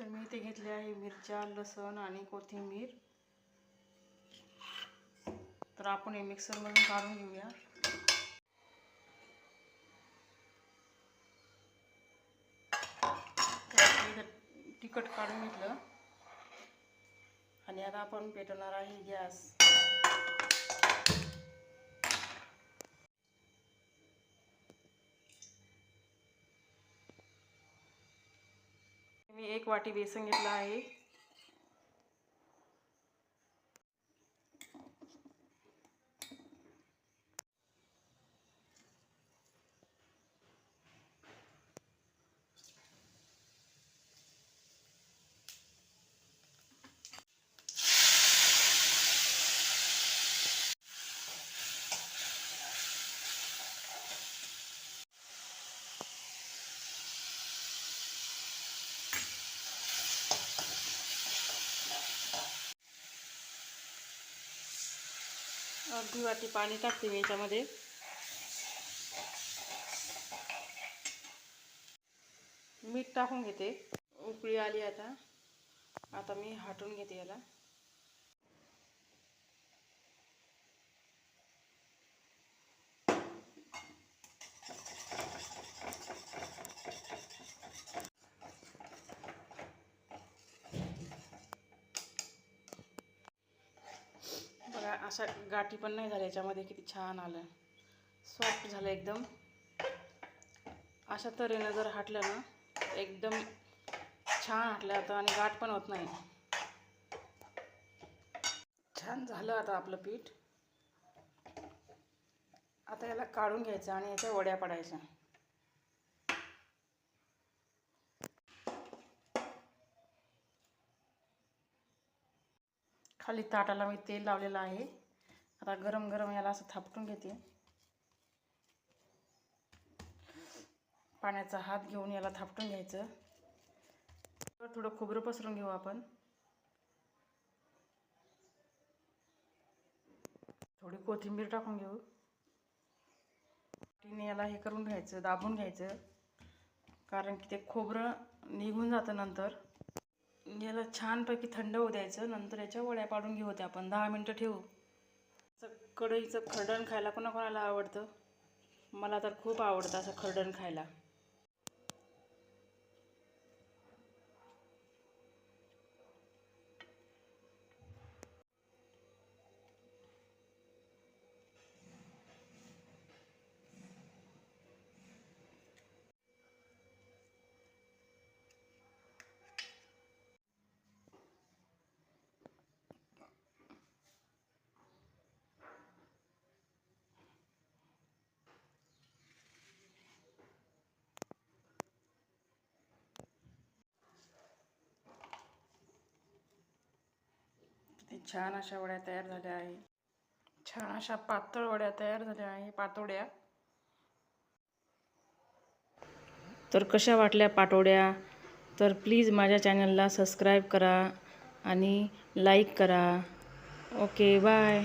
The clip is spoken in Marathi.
तर मी इथे घेतले आहे मिरच्या लसण आणि कोथिंबीर. तर आपण हे मिक्सरमधून काढून घेऊया. तिखट काढून घेतलं. आणि आता आपण पेटवणार आहे गॅस. मी एक वाटी बेसन घेतलं आहे. अर्धी वाटी पाणी टाकते मी याच्यामध्ये. मीठ टाकून घेते. उकळी आली आता. आता मी हाटून घेते याला. अशा गाठी पण नाही झाल्या याच्यामध्ये किती छान आलं. सॉफ्ट झालं एकदम. अशा तऱ्हेनं जर हाटलं ना एकदम छान हाटलं आता आणि गाठ पण होत नाही. छान झालं आता आपलं पीठ. आता याला काढून घ्यायचं आणि याच्या वड्या पडायच्या. खाली ताटाला मी तेल लावलेलं आहे. आता गरम गरम याला असं थापटून घेते. पाण्याचा हात घेऊन याला थापटून घ्यायचं. थोडं खोबरं पसरून घेऊ आपण. थोडी कोथिंबीर टाकून घेऊ. तिने याला हे करून घ्यायचं दाबून घ्यायचं. कारण की ते खोबरं निघून जातं नंतर. याला छानपैकी थंड होऊ द्यायचं नंतर याच्या वड्या पाडून घेऊ त्या आपण. दहा मिनटं ठेवू. कढईचं खरडण खायला कोणाकोणाला आवडतं? मला तर खूप आवडतं असं खरडण खायला किती छान अशा वड्या तयार झाल्या आहे. छान अशा पातळ वड्या तयार झाल्या आहे पातोड्या. तर कशा वाटल्या पाटोड्या तर प्लीज माझ्या चॅनलला सबस्क्राईब करा आणि लाईक करा. Okay bye.